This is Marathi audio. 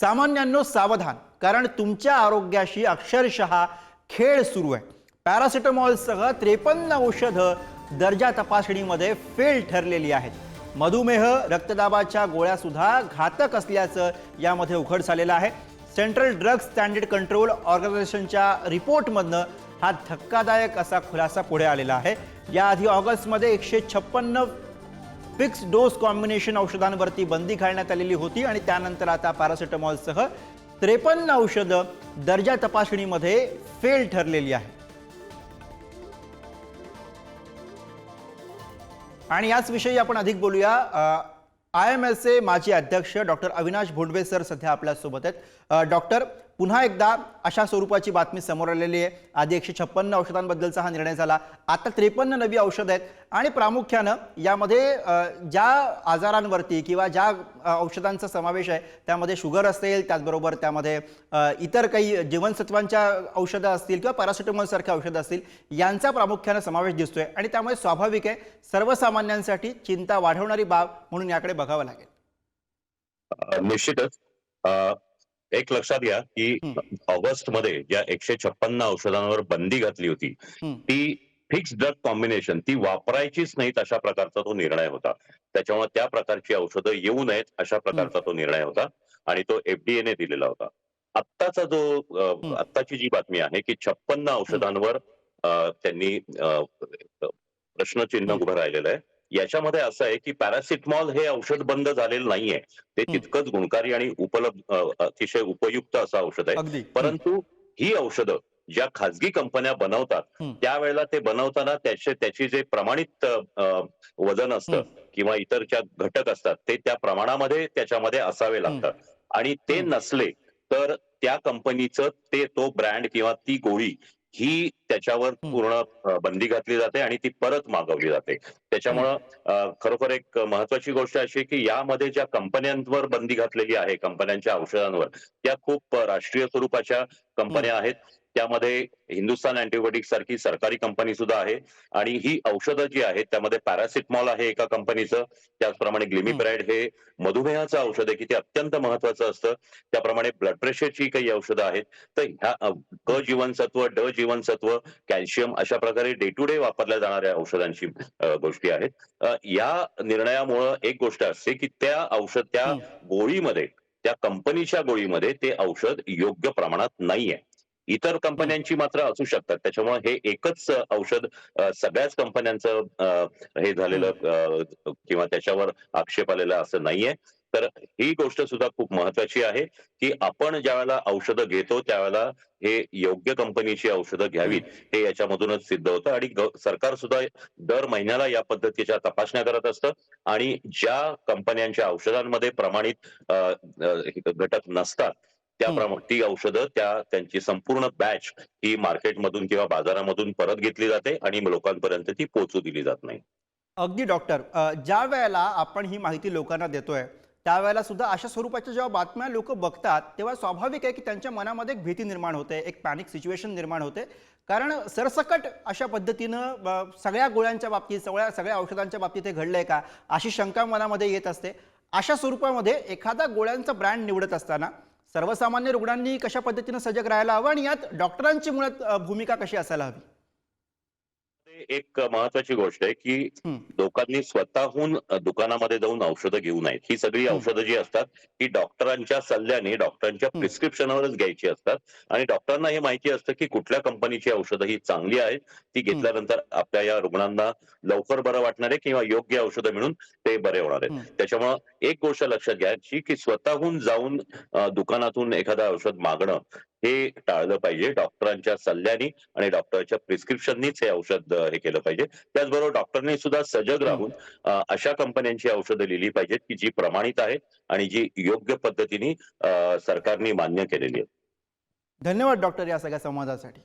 सामान्यांनो सावधान कारण तुमच्या आरोग्याशी अक्षरशः खेळ सुरू आहे. पॅरासिटामॉलसह त्रेपन्न औषधं दर्जा तपासणीमध्ये फेल ठरलेली आहेत. मधुमेह रक्तदाबाच्या गोळ्यासुद्धा घातक असल्याचं यामध्ये उघड झालेलं आहे. सेंट्रल ड्रग्ज स्टँडर्ड कंट्रोल ऑर्गनायझेशनच्या रिपोर्टमधनं हा धक्कादायक असा खुलासा पुढे आलेला आहे. याआधी ऑगस्टमध्ये एकशे छप्पन्न फिक्स डोस कॉम्बिनेशन औषधांवरती बंदी घालण्यात आलेली होती आणि त्यानंतर आता पॅरासिटामॉलसह त्रेपन्न औषधं दर्जा तपासणीमध्ये फेल ठरलेली आहे आणि याच विषयी आपण अधिक बोलूया. आय एम एस ए माजी अध्यक्ष डॉक्टर अविनाश भोंडवे सर सध्या आपल्यासोबत आहेत. डॉक्टर पुन्हा एकदा अशा स्वरूपाची बातमी समोर आलेली आहे. आधी एकशे छप्पन्न औषधांबद्दलचा हा निर्णय झाला. आता त्रेपन्न नवी औषधं आहेत. आणि प्रामुख्यानं यामध्ये ज्या आजारांवरती किंवा ज्या औषधांचा समावेश आहे त्यामध्ये शुगर असेल त्याचबरोबर त्यामध्ये इतर काही जीवनसत्वांच्या औषधं असतील किंवा पॅरासिटामॉलसारख्या औषधं असतील यांचा प्रामुख्यानं समावेश दिसतोय. आणि त्यामुळे स्वाभाविक आहे सर्वसामान्यांसाठी चिंता वाढवणारी बाब म्हणून याकडे बघावं लागेल. निश्चितच. एक लक्षात घ्या की ऑगस्टमध्ये ज्या एकशे छप्पन्न औषधांवर बंदी घातली होती. ती फिक्स ड्रग कॉम्बिनेशन ती वापरायचीच नाहीत अशा प्रकारचा तो निर्णय होता त्याच्यामुळे त्या प्रकारची औषधं येऊ नयेत अशा प्रकारचा तो निर्णय होता आणि तो एफडीए ने दिलेला होता आत्ताचा जो. आत्ताची जी बातमी आहे की छप्पन्न औषधांवर त्यांनी प्रश्नचिन्ह. उभं राहिलेलं आहे याच्यामध्ये असं आहे की पॅरासिटमॉल हे औषध बंद झालेलं नाहीये. ते. तितकंच गुणकारी आणि उपलब्ध अतिशय उपयुक्त असं औषध आहे. परंतु ही औषधं ज्या खाजगी कंपन्या बनवतात. त्यावेळेला ते बनवताना त्याचे त्याची जे प्रमाणित वजन असतं किंवा इतर ज्या घटक असतात ते त्या प्रमाणामध्ये त्याच्यामध्ये असावे लागतात. आणि ते. नसले तर त्या कंपनीचं ते तो ब्रँड किंवा ती गोळी ही त्याच्यावर. पूर्ण बंदी घातली जाते आणि ती परत मागवली जाते. त्याच्यामुळं खरोखर एक महत्वाची गोष्ट अशी की यामध्ये ज्या कंपन्यांवर बंदी घातलेली आहे कंपन्यांच्या औषधांवर त्या खूप राष्ट्रीय स्वरूपाच्या कंपन्या आहेत. त्यामध्ये हिंदुस्थान अँटीबायोटिक सारखी सरकारी कंपनी सुद्धा आहे. आणि ही औषधं जी आहेत त्यामध्ये पॅरासिटमॉल आहे एका कंपनीचं त्याचप्रमाणे ग्लिमिप्राइड हे मधुमेहाचं औषध आहे की ते अत्यंत महत्वाचं असतं. त्याप्रमाणे ब्लड प्रेशरची काही औषधं आहेत. तर ह्या क जीवनसत्व ड जीवनसत्व कॅल्शियम अशा प्रकारे डे टू डे वापरल्या जाणाऱ्या औषधांची गोष्टी आहेत. या निर्णयामुळं एक गोष्ट असते की त्या औषध त्या. गोळीमध्ये त्या कंपनीच्या गोळीमध्ये ते औषध योग्य प्रमाणात नाहीये. इतर कंपन्यांची मात्र असू शकतात. त्याच्यामुळे हे एकच औषध सगळ्याच कंपन्यांचं हे झालेलं किंवा त्याच्यावर आक्षेप आलेला असं नाहीये. तर ही गोष्ट सुद्धा खूप महत्वाची आहे की आपण ज्यावेळेला औषधं घेतो त्यावेळेला हे योग्य कंपनीची औषधं घ्यावीत हे याच्यामधूनच सिद्ध होतं. आणि सरकार सुद्धा दर महिन्याला या पद्धतीच्या तपासण्या करत असतं. आणि ज्या कंपन्यांच्या औषधांमध्ये प्रमाणित घटक नसतात त्याप्रमाणे ती औषधं त्या त्यांची संपूर्ण बॅच ही मार्केटमधून किंवा बाजारामधून परत घेतली जाते आणि लोकांपर्यंत ती पोहोचू दिली जात नाही. अगदी डॉक्टर ज्या वेळेला आपण ही माहिती लोकांना देतोय त्यावेळेला सुद्धा अशा स्वरूपाच्या जेव्हा बातम्या लोक बघतात तेव्हा स्वाभाविक आहे की त्यांच्या मनामध्ये एक भीती निर्माण होते एक पॅनिक सिच्युएशन निर्माण होते. कारण सरसकट अशा पद्धतीनं सगळ्या गोळ्यांच्या बाबतीत सगळ्या सगळ्या औषधांच्या बाबतीत हे घडलंय का अशी शंका मनामध्ये येत असते. अशा स्वरूपामध्ये एखादा गोळ्यांचा ब्रँड निवडत असताना सर्वसामान्य रुग्णांनी कशा पद्धतीनं सजग राहायला हवं आणि यात डॉक्टरांची मुळात भूमिका कशी असायला हवी? एक महत्वाची गोष्ट आहे की. लोकांनी स्वतःहून दुकानामध्ये जाऊन औषधं घेऊ नयेत ही सगळी. औषधं जी असतात ही डॉक्टरांच्या सल्ल्याने डॉक्टरांच्या. प्रिस्क्रिप्शनवरच घ्यायची असतात आणि डॉक्टरांना हे माहिती असतं की कुठल्या कंपनीची औषधं ही चांगली आहेत ती घेतल्यानंतर आपल्या या रुग्णांना लवकर बरं वाटणार आहे किंवा योग्य औषधं मिळून ते बरे होणार आहेत. त्याच्यामुळं एक गोष्ट लक्षात घ्यायची की स्वतःहून जाऊन दुकानातून एखादं औषध मागणं हे टाळलं पाहिजे. डॉक्टरांच्या सल्ल्याने आणि डॉक्टरच्या प्रिस्क्रिप्शननीच हे औषध हे केलं पाहिजे. त्याचबरोबर डॉक्टरनी सुद्धा सजग राहून अशा कंपन्यांची औषधं लिहिली पाहिजेत की जी प्रमाणित आहेत आणि जी योग्य पद्धतीने सरकारने मान्य केलेली आहेत. धन्यवाद डॉक्टर या सगळ्या संवादासाठी.